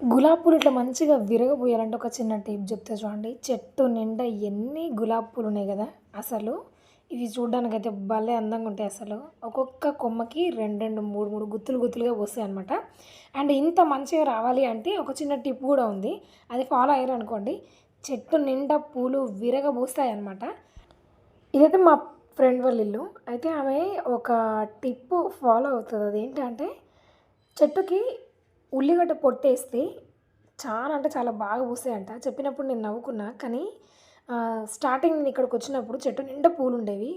గులాబీ పూలు ఇట్లా మంచిగా విరగబోయాలంటే ఒక చిన్న టిప్ చెప్తే చూడండి. చెట్టు నిండా ఎన్ని గులాబీ పూలు ఉన్నాయి కదా అసలు? ఇవి చూడడానికైతే భలే అందంగా ఉంటాయి అసలు. ఒక్కొక్క కొమ్మకి రెండు రెండు మూడు మూడు గుత్తులు గుత్తులుగా వస్తాయి అనమాట అండ్ ఇంత మంచిగా రావాలి అంటే ఒక చిన్న టిప్ కూడా ఉంది. అది ఫాలో అయ్యారు అనుకోండి. చెట్టు నిండా పూలు విరగబోస్తాయి అనమాట ఇదైతే మా ఫ్రెండ్ వాళ్ళ ఇల్లు. అయితే ఆమె ఒక టిప్ ఫాలో అవుతుంది. అది ఏంటంటే చెట్టుకి ఉల్లిగడ్డ పొట్టేస్తే చాలా అంటే చాలా బాగా పూసాయంట చెప్పినప్పుడు నేను నవ్వుకున్నా. కానీ స్టార్టింగ్ నేను ఇక్కడికి వచ్చినప్పుడు చెట్టు నిండా పూలు ఉండేవి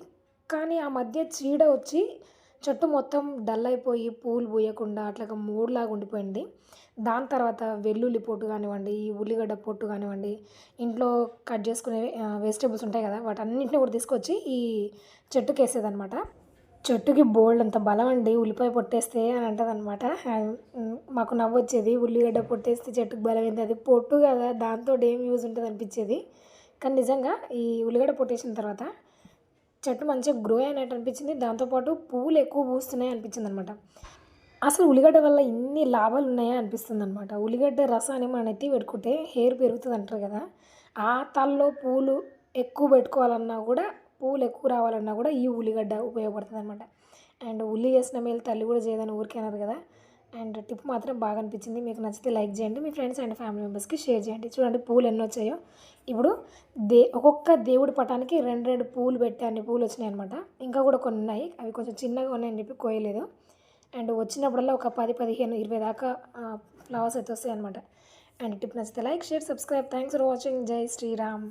కానీ ఆ మధ్య చీడ వచ్చి చెట్టు మొత్తం డల్ అయిపోయి పూలు పూయకుండా అట్లాగా మూడులాగా ఉండిపోయింది. దాని తర్వాత వెల్లుల్లి పొట్టు కానివ్వండి ఈ ఉల్లిగడ్డ పొట్టు కానివ్వండి ఇంట్లో కట్ చేసుకునే వెజిటేబుల్స్ ఉంటాయి కదా వాటన్నింటిని కూడా తీసుకొచ్చి ఈ చెట్టుకి వేసేదనమాట చెట్టుకి బోల్డ్ అంత బలం అండి ఉల్లిపాయ పొట్టేస్తే అని అంటది అనమాట మాకు నవ్వు వచ్చేది ఉల్లిగడ్డ పొట్టేస్తే చెట్టుకు బలం ఏంది? అది పొట్టు కదా దాంతో ఏం యూజ్ ఉంటుంది అనిపించేది. కానీ నిజంగా ఈ ఉల్లిగడ్డ పొట్టేసిన తర్వాత చెట్టు మంచిగా గ్రో అయినట్టు అనిపించింది. దాంతోపాటు పువ్వులు ఎక్కువ పూస్తున్నాయి అనిపించింది అనమాట అసలు ఉల్లిగడ్డ వల్ల ఇన్ని లాభాలు ఉన్నాయా అనిపిస్తుంది అనమాట ఉల్లిగడ్డ రసాన్ని మనం ఎత్తి పెట్టుకుంటే హెయిర్ పెరుగుతుంది అంటారు కదా. ఆ తల్లో పూలు ఎక్కువ పెట్టుకోవాలన్నా కూడా పూలు ఎక్కువ రావాలన్నా కూడా ఈ ఉల్లిగడ్డ ఉపయోగపడుతుంది అనమాట అండ్ ఉల్లి చేసిన మేలు తల్లి కూడా చేయదని ఊరికే అన్నారు కదా. అండ్ టిప్ మాత్రం బాగా అనిపించింది. మీకు నచ్చితే లైక్ చేయండి. మీ ఫ్రెండ్స్ అండ్ ఫ్యామిలీ మెంబర్స్కి షేర్ చేయండి. చూడండి పూలు ఎన్ని వచ్చాయో. ఇప్పుడు దే ఒక్కొక్క దేవుడి పటానికి రెండు రెండు పూలు పెట్టి అన్ని పూలు వచ్చినాయి అనమాట ఇంకా కూడా కొన్ని ఉన్నాయి. అవి కొంచెం చిన్నగా ఉన్నాయని చెప్పి కోయలేదు. అండ్ వచ్చినప్పుడల్లా ఒక పది పదిహేను ఇరవై దాకా ఫ్లవర్స్ అయితే వస్తాయి అనమాట అండ్ టిప్ నచ్చితే like share subscribe. Thanks for watching. Jai Shri Ram.